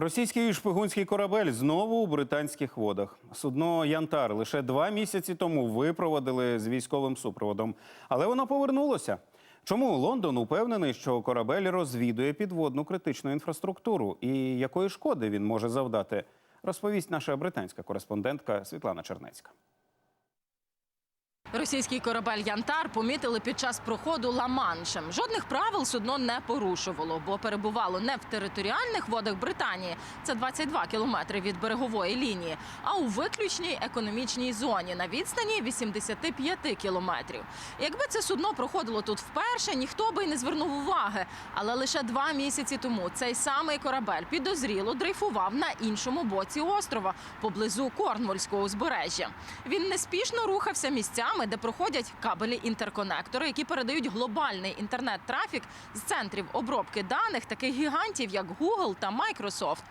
Російський шпигунський корабель знову у британських водах. Судно Янтар лише два місяці тому випроводили з військовим супроводом, але воно повернулося. Чому Лондон упевнений, що корабель розвідує підводну критичну інфраструктуру і якої шкоди він може завдати, розповість наша британська кореспондентка Світлана Чернецька. Російський корабель Янтар помітили під час проходу Ла-Маншем. Жодних правил судно не порушувало, бо перебувало не в територіальних водах Британії, це 22 кілометри від берегової лінії, а у виключній економічній зоні на відстані 85 кілометрів. Якби це судно проходило тут вперше, ніхто би й не звернув уваги. Але лише два місяці тому цей самий корабель підозріло дрейфував на іншому боці острова поблизу Корнвольського узбережжя. Він неспішно рухався місцями, де проходять кабелі інтерконектори, які передають глобальний інтернет-трафік з центрів обробки даних таких гігантів, як Google та Microsoft.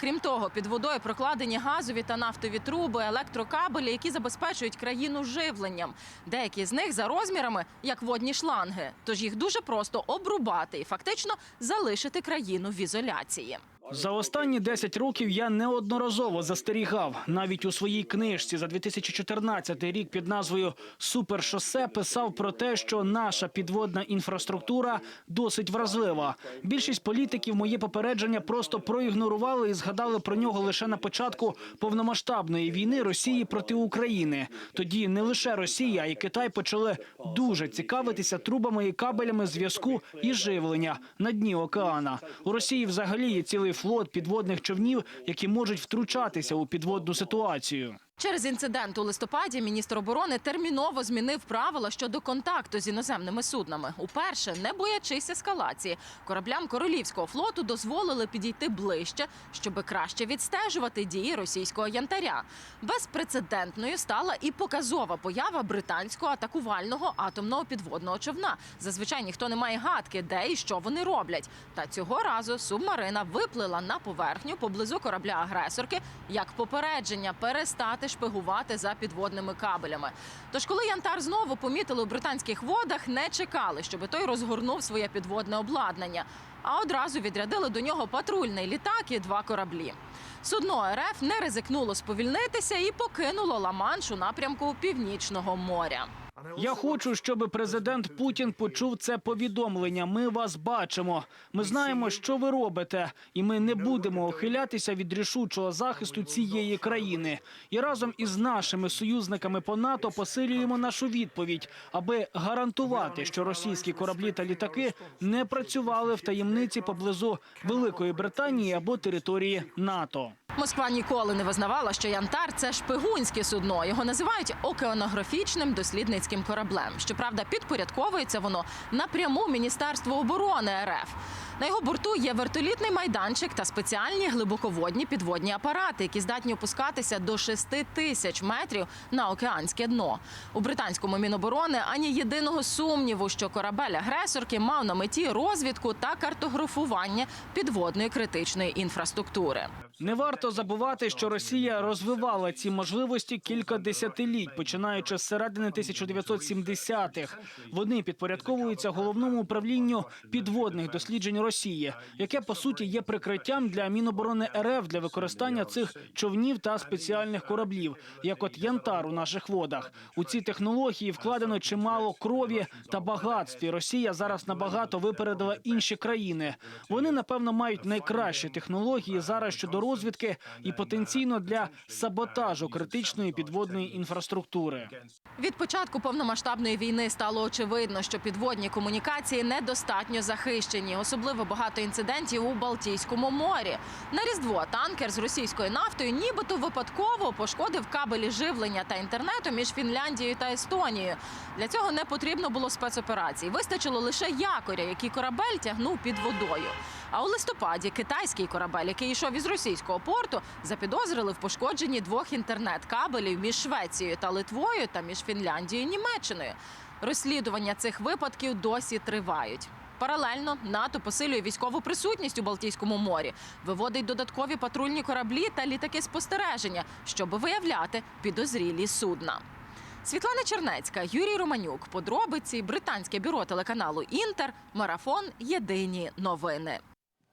Крім того, під водою прокладені газові та нафтові труби, електрокабелі, які забезпечують країну живленням. Деякі з них за розмірами як водні шланги. Тож їх дуже просто обрубати і фактично залишити країну в ізоляції. За останні 10 років я неодноразово застерігав. Навіть у своїй книжці за 2014 рік під назвою Супершосе писав про те, що наша підводна інфраструктура досить вразлива. Більшість політиків моє попередження просто проігнорували і згадали про нього лише на початку повномасштабної війни Росії проти України. Тоді не лише Росія, а й Китай почали дуже цікавитися трубами і кабелями зв'язку і живлення на дні океана. У Росії взагалі є цілий флот підводних човнів, які можуть втручатися у підводну ситуацію. Через інцидент у листопаді міністр оборони терміново змінив правила щодо контакту з іноземними суднами. Уперше, не боячись ескалації, кораблям королівського флоту дозволили підійти ближче, щоби краще відстежувати дії російського янтаря. Безпрецедентною стала і показова поява британського атакувального атомного підводного човна. Зазвичай ніхто не має гадки, де і що вони роблять. Та цього разу субмарина виплила на поверхню поблизу корабля агресорки як попередження перестати шпигувати за підводними кабелями. Тож, коли Янтар знову помітили у британських водах, не чекали, щоб той розгорнув своє підводне обладнання, а одразу відрядили до нього патрульний літак і два кораблі. Судно РФ не ризикнуло сповільнитися і покинуло Ла-Манш у напрямку Північного моря. Я хочу, щоб президент Путін почув це повідомлення. Ми вас бачимо. Ми знаємо, що ви робите, і ми не будемо ухилятися від рішучого захисту цієї країни. І разом із нашими союзниками по НАТО посилюємо нашу відповідь, аби гарантувати, що російські кораблі та літаки не працювали в таємниці поблизу Великої Британії або території НАТО. Москва ніколи не визнавала, що Янтар це шпигунське судно. Його називають океанографічним дослідницьким кораблем. Щоправда, підпорядковується воно напряму Міністерству оборони РФ. На його борту є вертолітний майданчик та спеціальні глибоководні підводні апарати, які здатні опускатися до 6 тисяч метрів на океанське дно. У британському міноборони ані єдиного сумніву, що корабель агресорки мав на меті розвідку та картографування підводної критичної інфраструктури. Не варто забувати, що Росія розвивала ці можливості кілька десятиліть, починаючи з середини 1970-х. Вони підпорядковуються головному управлінню підводних досліджень Росії, яке по суті є прикриттям для Міноборони РФ для використання цих човнів та спеціальних кораблів, як от Янтар у наших водах. У ці технології вкладено чимало крові та багатств. І Росія зараз набагато випередила інші країни. Вони напевно мають найкращі технології зараз щодо розвідки і потенційно для саботажу критичної підводної інфраструктури. Від початку повномасштабної війни стало очевидно, що підводні комунікації недостатньо захищені, особливо багато інцидентів у Балтійському морі. На різдво танкер з російською нафтою, нібито випадково пошкодив кабелі живлення та інтернету між Фінляндією та Естонією. Для цього не потрібно було спецоперацій. Вистачило лише якоря, який корабель тягнув під водою. А у листопаді китайський корабель, який йшов із російського порту, запідозрили в пошкодженні двох інтернет-кабелів між Швецією та Литвою та між Фінляндією і Німеччиною. Розслідування цих випадків досі тривають. Паралельно НАТО посилює військову присутність у Балтійському морі, виводить додаткові патрульні кораблі та літаки спостереження, щоб виявляти підозрілі судна. Світлана Чернецька, Юрій Романюк. Подробиці британське бюро телеканалу Інтер. Марафон. Єдині новини.